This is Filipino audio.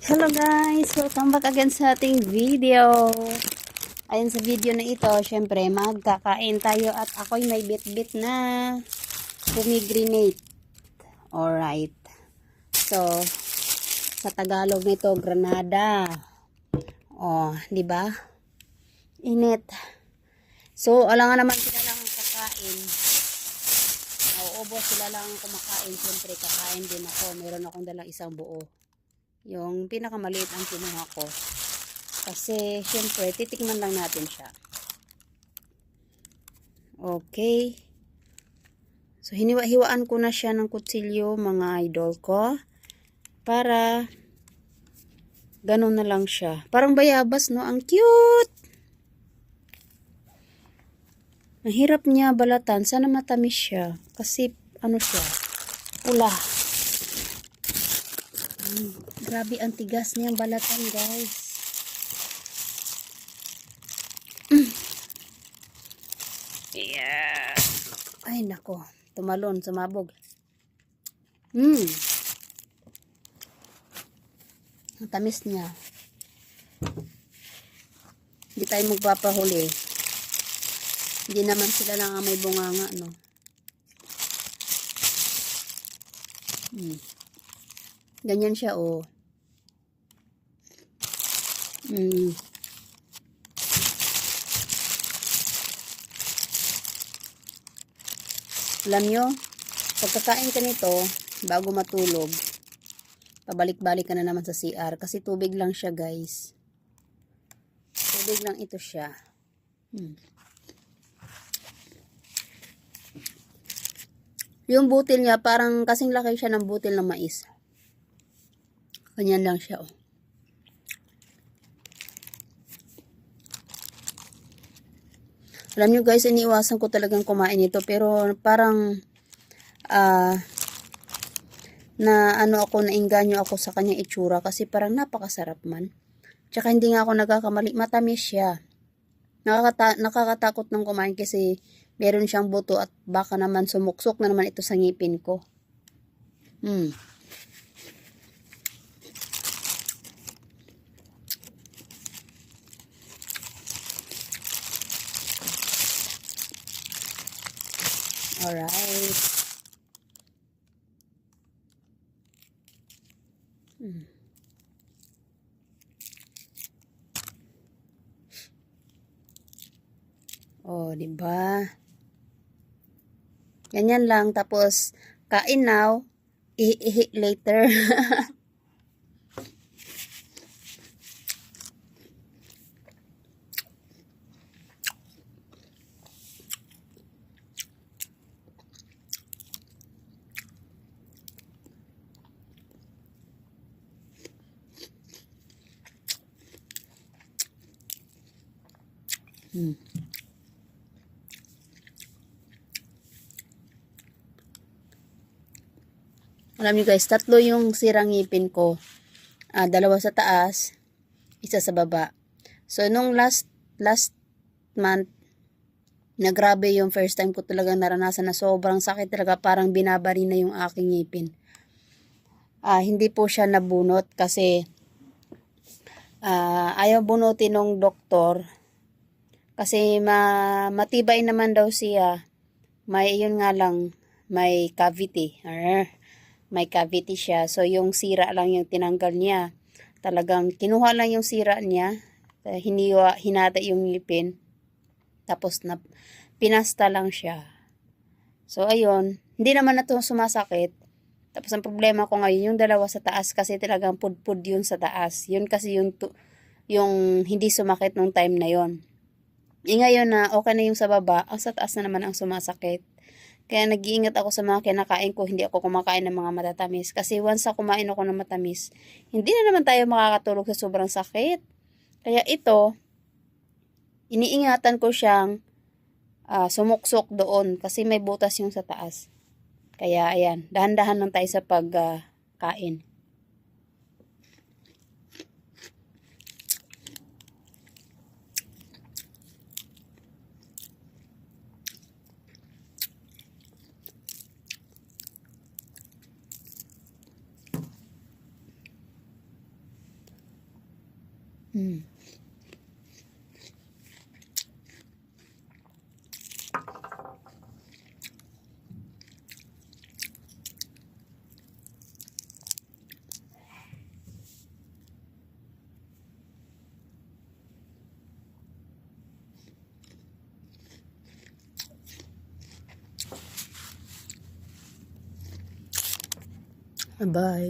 Hello guys! Welcome back again sa ating video. Ayun sa video na ito, syempre magkakain tayo at ako'y may bit-bit na pomegranate. Alright. So, sa Tagalog nito, granada. Oh, di ba? Init. So, alangan naman sila lang kakain. Nauubos sila lang kumakain. Siyempre, kakain din ako. Meron akong dalang isang buo. Yung pinakamaliit ang kinuha ko. Kasi, syempre, titikman lang natin siya. Okay. So, hiniwa-hiwaan ko na siya ng kutsilyo, mga idol ko. Para, ganun na lang siya. Parang bayabas, no? Ang cute! Ang hirap niya balatan. Sana matamis siya. Kasi, ano siya? Pula. Grabe ang tigas niyang balatan, guys. Yeah. Ay, nako. Tumalon, sumabog. Hmm. Ang tamis niya. Hindi tayo magpapahuli. Hindi naman sila lang ang may bunganga, no? Hmm. Ganyan siya, oh. Hmm. Alam nyo, pagkakain ka nito, bago matulog, pabalik-balik ka na naman sa CR. Kasi tubig lang siya, guys. Tubig lang ito siya. Hmm. Yung butil niya, parang kasing laki siya ng butil ng mais. Ganyan lang siya, oh. Alam nyo guys, iniiwasan ko talagang kumain ito. Pero parang, ah, na ano ako, nainganyo ako sa kanyang itsura. Kasi parang napakasarap man. Tsaka hindi nga ako nagkakamali. Matamis siya. Nakakata nakakatakot ng kumain kasi meron siyang buto at baka naman sumuksok na naman ito sa ngipin ko. Hmm. Alright. Hmm. Oh, di ba? Ganyan lang tapos kain now, ihi later. hmm. Alam niyo guys, tatlo yung sirang ngipin ko. Ah, dalawa sa taas, isa sa baba. So, nung last, last month, na grabe yung first time ko talagang naranasan na sobrang sakit talaga, parang binabari na yung aking ngipin. Ah, hindi po siya nabunot kasi ah, ayaw bunutin ng doktor kasi ma matibay naman daw siya. May yun nga lang, may cavity. Arr may cavity siya. So, yung sira lang yung tinanggal niya. Talagang kinuha lang yung sira niya. Uh, hiniwa, hinata yung ngipin. Tapos, na, pinasta lang siya. So, ayun. Hindi naman na sumasakit. Tapos, ang problema ko ngayon, yung dalawa sa taas kasi talagang pudpud yun sa taas. Yun kasi yung, yung hindi sumakit nung time na yon. E ngayon na okay na yung sa baba, ang sa taas na naman ang sumasakit. Kaya nag-iingat ako sa mga kinakain ko, hindi ako kumakain ng mga matatamis. Kasi once na kumain ako ng matamis, hindi na naman tayo makakatulog sa sobrang sakit. Kaya ito, iniingatan ko siyang uh, sumuksok doon kasi may butas yung sa taas. Kaya ayan, dahan-dahan lang tayo sa pagkain. Uh, Bye.